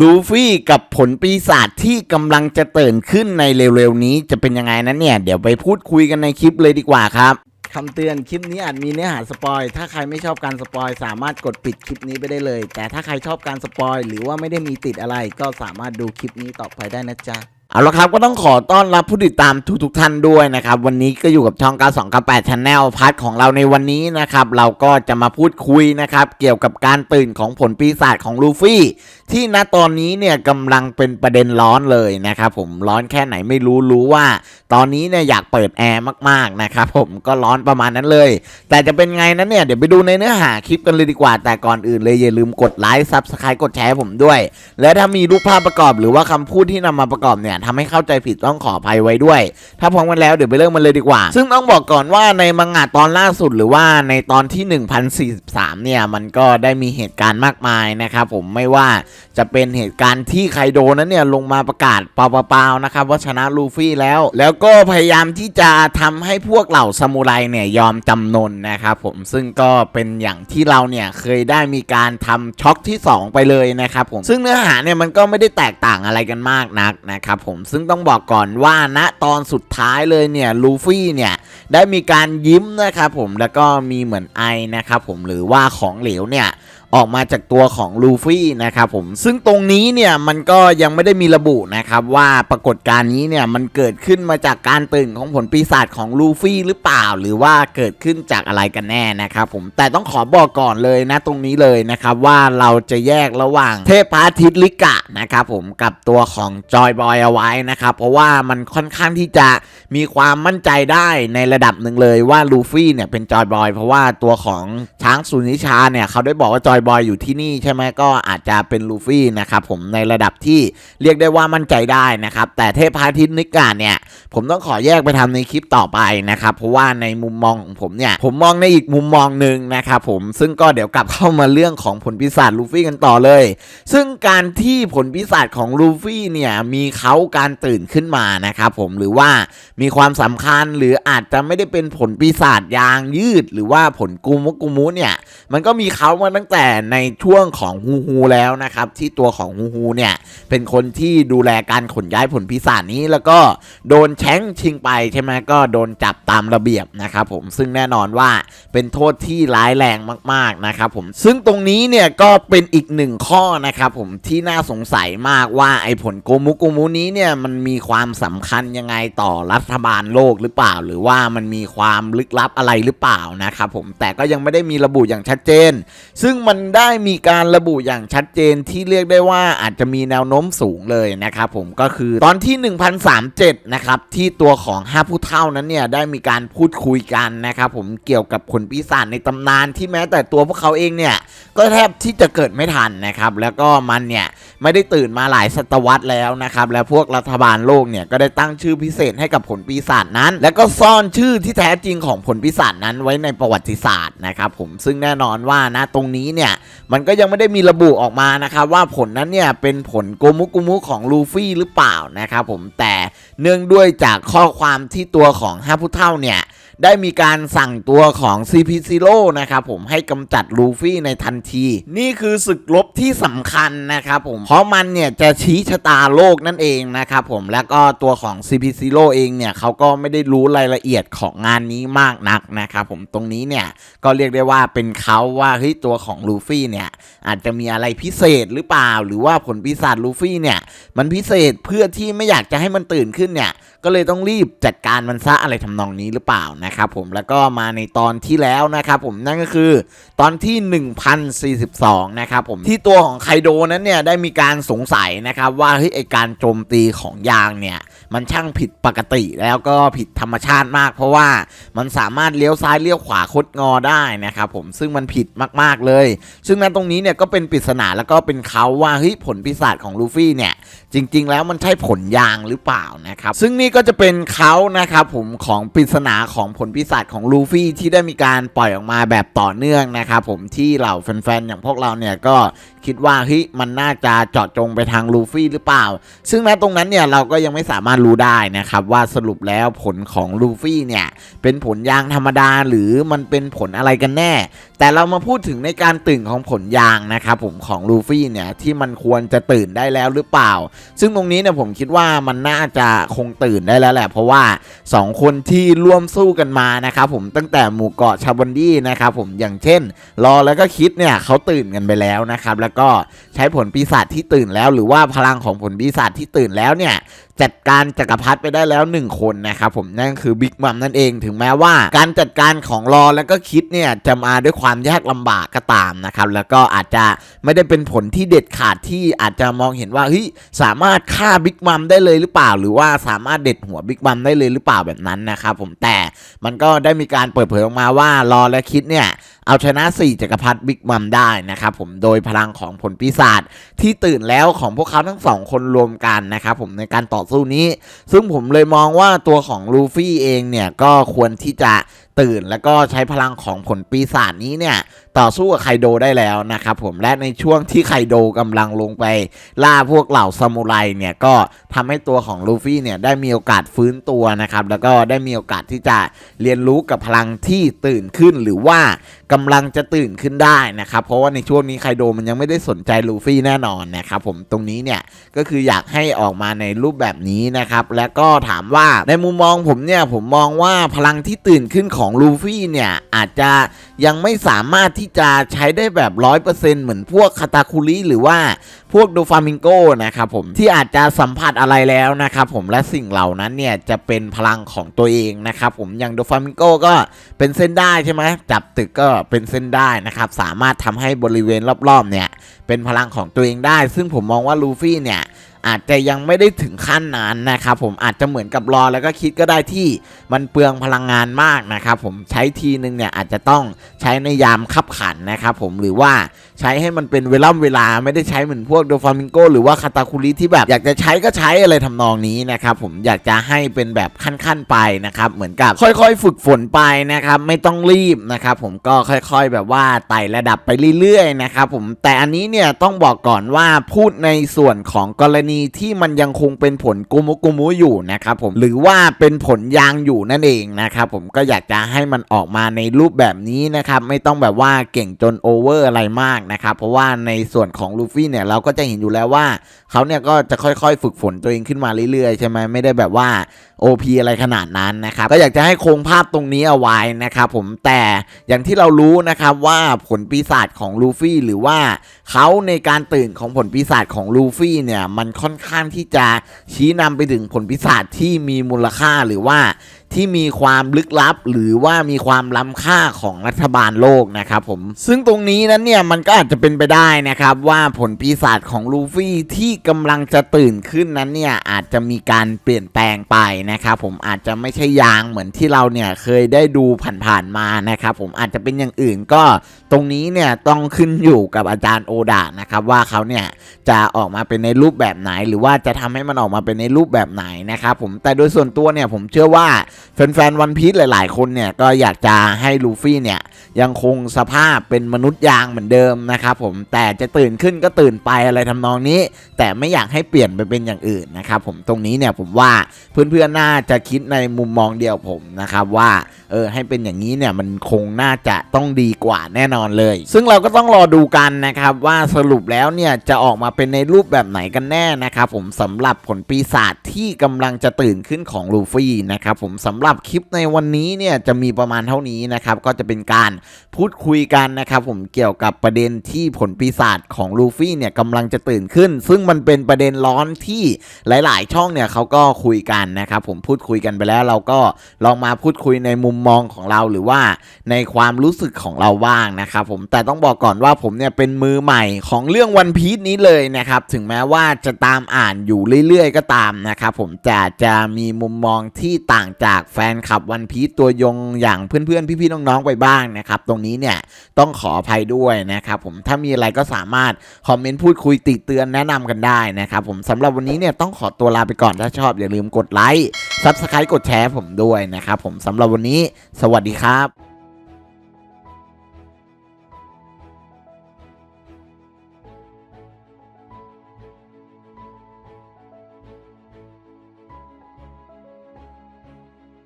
ลูฟี่กับผลปีศาจที่กำลังจะเตื่นขึ้นในเร็วๆนี้จะเป็นยังไงนั้นเนี่ย เดี๋ยวไปพูดคุยกันในคลิปเลยดีกว่าครับคำเตือนคลิปนี้อาจมีเนื้อหาสปอย ถ้าใครไม่ชอบการสปอย สามารถกดปิดคลิปนี้ไปได้เลย แต่ถ้าใครชอบการสปอย หรือว่าไม่ได้มีติดอะไร ก็สามารถดูคลิปนี้ต่อไปได้นะจ๊ะ เอาละครับก็ต้องขอต้อนรับผู้ติดตามทุกๆท่านด้วยนะครับ วันนี้ก็อยู่กับช่อง928 Channel พาร์ทของเราในวันนี้นะครับ เราก็จะมาพูดคุยนะครับ เกี่ยวกับการตื่นของผลปีศาจของลูฟี่ ที่ณตอนนี้เนี่ยกำลังเป็นประเด็นร้อนเลยนะครับผมร้อนแค่ไหนไม่รู้รู้ว่า ตอนนี้เนี่ยอยากเปิดแอร์มากๆนะครับผมก็ร้อนประมาณนั้นเลย แต่จะเป็นไงนั้นเนี่ยเดี๋ยวไปดูในเนื้อหาคลิปกันเลยดีกว่า แต่ก่อนอื่นเลยอย่าลืมกดไลค์ซับสไครต์กดแชร์ผมด้วย และถ้ามีรูปภาพประกอบหรือว่าคำพูดที่นำมาประกอบเนี่ยทำให้เข้าใจผิดต้องขออภัยไว้ด้วย ถ้าพร้อมกันแล้วเดี๋ยวไปเริ่มมันเลยดีกว่า ซึ่งต้องบอกก่อนว่าในมังงะตอนล่าสุดหรือว่าในตอนที่ 1043 เนี่ยมันก็ได้มีเหตุการณ์มากมายนะครับผมไม่ว่าจะเป็นเหตุการณ์ที่ไคโดนั้นเนี่ยลงมาประกาศเปล่าๆนะครับว่าชนะลูฟี่แล้ว แล้วก็พยายามที่จะทำให้พวกเหล่าซามูไรเนี่ยยอมจำนนนะครับผมซึ่งก็เป็นอย่างที่เราเนี่ยเคยได้มีการทำช็อคที่ 2 ไปเลยนะครับผมซึ่งเนื้อหาเนี่ยมันก็ไม่ได้แตกต่างอะไรกันมากนักนะครับผมซึ่งต้องบอกก่อนว่าณตอนสุดท้ายเลยเนี่ยลูฟี่เนี่ยได้มีการยิ้มนะครับผมแล้วก็มีเหมือนไอนะครับผมหรือว่าของเหลวเนี่ย ออกมาจากตัวของลูฟี่นะครับผมซึ่งตรงนี้เนี่ยมันก็ยังไม่ได้มีระบุนะครับว่าปรากฏการณ์นี้เนี่ยมันเกิดขึ้นมาจากการตื่นของผลปีศาจของลูฟี่หรือเปล่า หรือว่าเกิดขึ้นจากอะไรกันแน่นะครับผมแต่ต้องขอบอกก่อนเลยนะตรงนี้เลยนะครับว่าเราจะแยกระหว่างเทพอาทิตลิกะนะครับผมกับตัวของจอยบอยเอาไว้นะครับเพราะว่ามันค่อนข้างที่จะมีความมั่นใจได้ในระดับหนึ่งเลยว่าลูฟี่เนี่ยเป็นจอยบอยเพราะว่าตัวของช้างสุนิชาเนี่ยเขาได้บอกว่าจอยบอยอยู่ที่นี่ใช่ไหมก็อาจจะเป็นลูฟี่นะครับผมในระดับที่เรียกได้ว่ามั่นใจได้นะครับ แต่เทพาทิตนิกาเนี่ยผมต้องขอแยกไปทำในคลิปต่อไปนะครับ เพราะว่าในมุมมองของผมเนี่ยผมมองในอีกมุมมองหนึ่งนะครับผมซึ่งก็เดี๋ยวกลับเข้ามาเรื่องของผลปีศาจลูฟี่กันต่อเลย ซึ่งการที่ผลปีศาจของลูฟี่เนี่ยมีเขาการตื่นขึ้นมานะครับผมหรือว่ามีความสำคัญหรืออาจจะไม่ได้เป็นผลปีศาจยางยืด หรือว่าผลกูมุกุมุเนี่ยมันก็มีเขามาตั้งแต่ในช่วงของฮูฮูแล้วนะครับ ที่ตัวของฮูฮูเนี่ยเป็นคนที่ดูแลการขนย้ายผลปีศาจนี้แล้วก็โดนแช้งชิงไปใช่ไหมก็โดนจับตามระเบียบนะครับผมซึ่งแน่นอนว่าเป็นโทษที่ร้ายแรงมากๆนะครับผมซึ่งตรงนี้เนี่ยก็เป็นอีกหนึ่งข้อนะครับผมที่น่าสงสัยมากว่าไอ้ผลโกมุโกมุนี้เนี่ยมันมีความสำคัญยังไงต่อรัฐบาลโลกหรือเปล่า หรือว่ามันมีความลึกลับอะไรหรือเปล่านะครับผมแต่ก็ยังไม่ได้มีระบุอย่างชัดเจน ซึ่งมันได้มีการระบุอย่างชัดเจนที่เรียกได้ว่าอาจจะมีแนวโน้มสูงเลยนะครับผมก็คือตอนที่ 1037 นะครับ ที่ตัวของ5ผู้เท่านั้นเนี่ย ได้มีการพูดคุยกันนะครับผมเกี่ยวกับผลปีศาจในตำนานที่แม้แต่ตัวพวกเขาเองเนี่ย ก็แทบที่จะเกิดไม่ทันนะครับ แล้วก็มันเนี่ยไม่ได้ตื่นมาหลายศตวรรษแล้วนะครับ และพวกรัฐบาลโลกเนี่ยก็ได้ตั้งชื่อพิเศษให้กับผลปีศาจนั้น แล้วก็ซ่อนชื่อที่แท้จริงของผลปีศาจนั้นไว้ในประวัติศาสตร์นะครับผมซึ่งแน่นอนว่านะตรงนี้เนี่ยมันก็ยังไม่ได้มีระบุออกมานะครับว่าผลนั้นเนี่ยเป็นผลโกมุกุมุของลูฟี่หรือเปล่านะครับผมแต่เนื่องด้วยจากข้อความที่ตัวของฮาผู้เท่าเนี่ย ได้มีการสั่งตัวของ CP0 นะครับผมให้กำจัดลูฟี่ในทันที นี่คือศึกลบที่สำคัญนะครับผมเพราะมันเนี่ยจะชี้ชะตาโลกนั่นเองนะครับผมแล้วก็ตัวของ CP0 เองเนี่ยเขาก็ไม่ได้รู้รายละเอียดของงานนี้มากนักนะครับผมตรงนี้เนี่ยก็เรียกได้ว่าเป็นเขาว่าเฮ้ยตัวของลูฟี่เนี่ยอาจจะมีอะไรพิเศษหรือเปล่า หรือว่าผลปีศาจลูฟี่เนี่ยมันพิเศษเพื่อที่ไม่อยากจะให้มันตื่นขึ้นเนี่ยก็เลยต้องรีบจัดการมันซะอะไรทำนองนี้หรือเปล่านะครับผมแล้วก็มาในตอนที่แล้วนะครับผมนั่นก็คือตอนที่ 1042 นะครับผมที่ตัวของไคโดนั้นเนี่ยได้มีการสงสัยนะครับว่าเฮ้ยไอการโจมตีของยางเนี่ยมันช่างผิดปกติแล้วก็ผิดธรรมชาติมาก เพราะว่ามันสามารถเลี้ยวซ้ายเลี้ยวขวาคดงอได้นะครับผมซึ่งมันผิดมากๆเลย ซึ่งนั้นตรงนี้เนี่ยก็เป็นปริศนาแล้วก็เป็นเขาว่าเฮ้ยผลปีศาจของลูฟี่เนี่ยจริง ๆ แล้วมันใช่ผลยางหรือเปล่านะครับซึ่งนี่ก็จะเป็นเขานะครับผมของปริศนาของผลปีศาจของลูฟี่ที่ได้มีการปล่อยออกมาแบบต่อเนื่องนะครับผมที่เหล่าแฟนๆ อย่างพวกเราเนี่ยก็คิดว่าเฮ้ยมันน่าจะเจาะจงไปทางลูฟี่หรือเปล่า ซึ่งณตรงนั้นเนี่ยเราก็ยังไม่สามารถรู้ได้นะครับว่าสรุปแล้วผลของลูฟี่เนี่ยเป็นผลยางธรรมดาหรือมันเป็นผลอะไรกันแน่ แต่เรามาพูดถึงในการตื่นของผลยางนะครับผมของลูฟี่เนี่ยที่มันควรจะตื่นได้แล้วหรือเปล่า ซึ่งตรงนี้เนี่ยผมคิดว่ามันน่าจะคงตื่นได้แล้วแหละ เพราะว่า 2 คนที่ร่วมสู้กันมานะครับผมตั้งแต่หมู่เกาะชาบอนดี้นะครับผมอย่างเช่น รอแล้วก็คิดเนี่ยเขาตื่นกันไปแล้วนะครับแล้วก็ใช้ผลปีศาจที่ตื่นแล้ว หรือว่าพลังของผลปีศาจที่ตื่นแล้วเนี่ยจัดการจักรพรรดิไปได้แล้ว 1 คนนะครับผมนั่นคือบิ๊กมัมนั่นเองถึงแม้ว่า การจัดการของรอแล้วก็คิดเนี่ยจะมาด้วยความยากลำบากก็ตามนะครับแล้วก็อาจจะไม่ได้เป็นผลที่เด็ดขาดที่อาจจะมองเห็นว่าเฮ้ยสามารถฆ่าบิ๊กมัมได้เลยหรือเปล่า หรือว่าสามารถเด็ดหัวบิ๊กมัมได้เลยหรือเปล่าแบบนั้นนะครับผมแต่มันก็ได้มีการเปิดเผยออกมาว่ารอและคิดเนี่ยเอาชนะ 4จักรพรรดิบิ๊กมัมได้นะครับผมโดยพลังของผลปีศาจที่ตื่นแล้วของพวกเขาทั้งสองคนรวมกันนะครับผมในการต่อสู้นี้ ซึ่งผมเลยมองว่าตัวของลูฟี่เองเนี่ยก็ควรที่จะตื่นแล้วก็ใช้พลังของผลปีศาจนี้เนี่ยต่อสู้กับไคโดได้แล้วนะครับผมและในช่วงที่ไคโดกำลังลงไป ล่าพวกเหล่าซามูไรเนี่ยก็ทำให้ตัวของลูฟี่เนี่ยได้มีโอกาสฟื้นตัวนะครับแล้วก็ได้มีโอกาสที่จะเรียนรู้กับพลังที่ตื่นขึ้นหรือว่ากำลังจะตื่นขึ้นได้นะครับ เพราะว่าในช่วงนี้ไคโดมันยังไม่ได้สนใจลูฟี่แน่นอนนะครับผมตรงนี้เนี่ยก็คืออยากให้ออกมาในรูปแบบนี้นะครับและก็ถามว่าในมุมมองผมเนี่ยผมมองว่าพลังที่ตื่นขึ้นของลูฟี่เนี่ยอาจจะยังไม่สามารถที่จะใช้ได้แบบร้อยเปอร์เซ็นเหมือนพวกคาตาคุริหรือว่าพวกโดฟามิงโกนะครับผมที่อาจจะสัมผัสอะไรแล้วนะครับผมและสิ่งเหล่านั้นเนี่ยจะเป็นพลังของตัวเองนะครับผมอย่างโดฟามิงโกก็เป็นเส้นได้ใช่ไหมจับตึกก็เป็นเส้นได้นะครับสามารถทำให้บริเวณรอบๆเนี่ยเป็นพลังของตัวเองได้ ซึ่งผมมองว่าลูฟี่เนี่ย อาจจะยังไม่ได้ถึงขั้นนั้นนะครับผมอาจจะเหมือนกับรอแล้วก็คิดก็ได้ที่มันเปลืองพลังงานมากนะครับผมใช้ทีนึงเนี่ยอาจจะต้องใช้ในยามขับขันนะครับผมหรือว่าใช้ให้มันเป็นเวล่ำเวลาไม่ได้ใช้เหมือนพวกโดฟามิงโกหรือว่าคาตาคุริที่แบบอยากจะใช้ก็ใช้อะไรทำนองนี้นะครับผมอยากจะให้เป็นแบบขั้นๆไปนะครับเหมือนกับค่อยๆ ฝึกฝนไปนะครับไม่ต้องรีบนะครับผมก็ค่อยๆ แบบว่าไต่ระดับไปเรื่อยๆนะครับผมแต่อันนี้เนี่ยต้องบอกก่อนว่าพูดในส่วนของกรณีที่มันยังคงเป็นผลกุมุกุมุอยู่นะครับผมหรือว่าเป็นผลยางอยู่นั่นเองนะครับผมก็อยากจะให้มันออกมาในรูปแบบนี้นะครับไม่ต้องแบบว่าเก่งจนโอเวอร์อะไรมากนะครับเพราะว่าในส่วนของลูฟี่เนี่ยเราก็จะเห็นอยู่แล้วว่าเขาเนี่ยก็จะค่อยๆ ฝึกฝนตัวเองขึ้นมาเรื่อยๆใช่ไหมไม่ได้แบบว่า OP อะไรขนาดนั้นนะครับก็อยากจะให้คงภาพตรงนี้เอาไว้นะครับผมแต่อย่างที่เรารู้นะครับว่าผลปีศาจของลูฟี่หรือว่าเขาในการตื่นของผลปีศาจของลูฟี่เนี่ยมันค่อนค่อนข้างที่จะชี้นำไปถึงผลพิศาจที่มีมูลค่าหรือว่า ที่มีความลึกลับ หรือว่ามีความล้ำค่าของรัฐบาลโลกนะครับผม ซึ่งตรงนี้นั้นเนี่ยมันก็อาจจะเป็นไปได้นะครับว่าผลปีศาจของลูฟี่ที่กำลังจะตื่นขึ้นนั้นเนี่ยอาจจะมีการเปลี่ยนแปลงไปนะครับผมอาจจะไม่ใช่ยางเหมือนที่เราเนี่ยเคยได้ดูผ่านๆมานะครับผมอาจจะเป็นอย่างอื่นก็ตรงนี้เนี่ยต้องขึ้นอยู่กับอาจารย์โอดานะครับว่าเขาเนี่ยจะออกมาเป็นในรูปแบบไหน หรือว่าจะทำให้มันออกมาเป็นในรูปแบบไหนนะครับผมแต่โดยส่วนตัวเนี่ยผมเชื่อว่า แฟนๆวันพีซหลายๆ คนเนี่ยก็อยากจะให้ลูฟี่เนี่ยยังคงสภาพเป็นมนุษย์ยางเหมือนเดิมนะครับผมแต่จะตื่นขึ้นก็ตื่นไปอะไรทำนองนี้ แต่ไม่อยากให้เปลี่ยนไปเป็นอย่างอื่นนะครับผมตรงนี้เนี่ยผมว่าเพื่อนๆน่าจะคิดในมุมมองเดียวผมนะครับว่าเออให้เป็นอย่างนี้เนี่ยมันคงน่าจะต้องดีกว่าแน่นอนเลย ซึ่งเราก็ต้องรอดูกันนะครับว่าสรุปแล้วเนี่ยจะออกมาเป็นในรูปแบบไหนกันแน่นะครับผมสำหรับผลปีศาจที่กำลังจะตื่นขึ้นของลูฟี่นะครับผมสำหรับหลับคลิปในวันนี้เนี่ยจะมีประมาณเท่านี้นะครับก็จะเป็นการพูดคุยกันนะครับผมเกี่ยวกับประเด็นที่ผลปีศาจของลูฟี่เนี่ยกำลังจะตื่นขึ้น ซึ่งมันเป็นประเด็นร้อนที่หลาย ๆ ช่องเนี่ยเขาก็คุยกันนะครับผมพูดคุยกันไปแล้วเราก็ลองมาพูดคุยในมุมมองของเราหรือว่าในความรู้สึกของเราบ้างนะครับผมแต่ต้องบอกก่อนว่าผมเนี่ยเป็นมือใหม่ของเรื่องวันพีชนี้เลยนะครับถึงแม้ว่าจะตามอ่านอยู่เรื่อย ๆ ก็ตามนะครับผมจะจะมีมุมมองที่ต่างจากแฟนคลับวันพีชตัวยงอย่างเพื่อนๆ พี่ๆน้องๆไปบ้างนะครับ ตรงนี้เนี่ยต้องขออภัยด้วยนะครับผมถ้ามีอะไรก็สามารถคอมเมนต์พูดคุยติเตือนแนะนำกันได้นะครับผมสำหรับวันนี้เนี่ยต้องขอตัวลาไปก่อนถ้าชอบอย่าลืมกดไลค์ซับสไครต์กดแชร์ผมด้วยนะครับผมสำหรับวันนี้ สวัสดีครับ